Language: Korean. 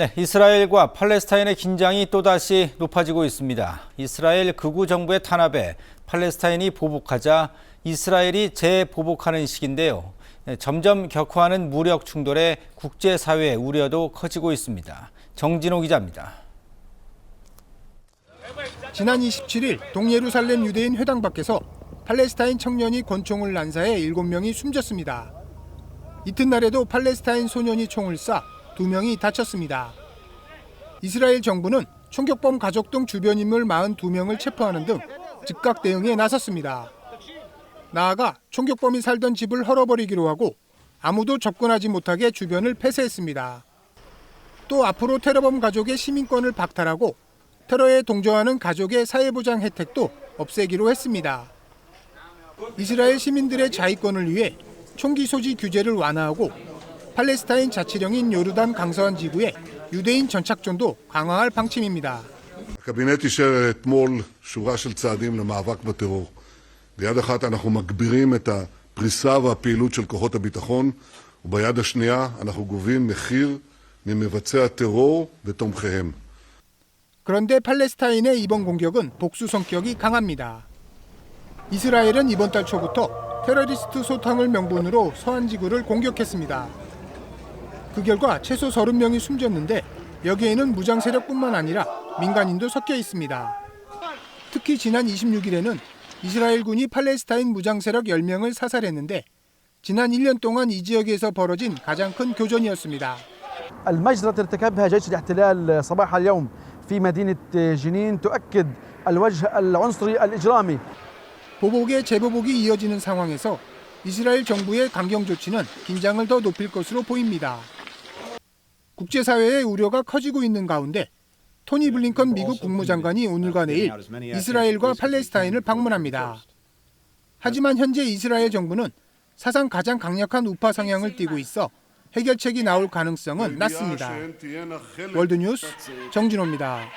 네, 이스라엘과 팔레스타인의 긴장이 또다시 높아지고 있습니다. 이스라엘 극우 정부의 탄압에 팔레스타인이 보복하자 이스라엘이 재보복하는 시기인데요. 네, 점점 격화하는 무력 충돌에 국제사회의 우려도 커지고 있습니다. 정진호 기자입니다. 지난 27일 동예루살렘 유대인 회당 밖에서 팔레스타인 청년이 권총을 난사해 7명이 숨졌습니다. 이튿날에도 팔레스타인 소년이 총을 쏴 2명이 다쳤습니다. 이스라엘 정부는 총격범 가족 등 주변 인물 42명을 체포하는 등 즉각 대응에 나섰습니다. 나아가 총격범이 살던 집을 헐어버리기로 하고 아무도 접근하지 못하게 주변을 폐쇄했습니다. 또 앞으로 테러범 가족의 시민권을 박탈하고 테러에 동조하는 가족의 사회보장 혜택도 없애기로 했습니다. 이스라엘 시민들의 자위권을 위해 총기 소지 규제를 완화하고 팔레스타인 자치령인 요르단 강서한 지구에 유대인 전착존도 강화할 방침입니다. הקבינט אישר אתמול שורה של צעדים למאבק בטרור. ביד אחת אנחנו מגבירים את הפריסה והפעילות של כוחות הביטחון, וביד השנייה אנחנו גובים מחיר ממבצעי הטרור ותומכיהם. 그런데 팔레스타인의 이번 공격은 복수 성격이 강합니다. 이스라엘은 이번 달 초부터 테러리스트 소탕을 명분으로 서한 지구를 공격했습니다. 그 결과 최소 30명이 숨졌는데 여기에는 무장 세력뿐만 아니라 민간인도 섞여 있습니다. 특히 지난 26일에는 이스라엘군이 팔레스타인 무장 세력 10명을 사살했는데 지난 1년 동안 이 지역에서 벌어진 가장 큰 교전이었습니다. المجزرة ارتكبها جيش الاحتلال صباح اليوم في مدينة جنين تؤكد الوجه العنصري الإجرامي 보복에 재보복이 이어지는 상황에서 이스라엘 정부의 강경 조치는 긴장을 더 높일 것으로 보입니다. 국제사회의 우려가 커지고 있는 가운데 토니 블링컨 미국 국무장관이 오늘과 내일 이스라엘과 팔레스타인을 방문합니다. 하지만 현재 이스라엘 정부는 사상 가장 강력한 우파 성향을 띠고 있어 해결책이 나올 가능성은 낮습니다. 월드뉴스 정진호입니다.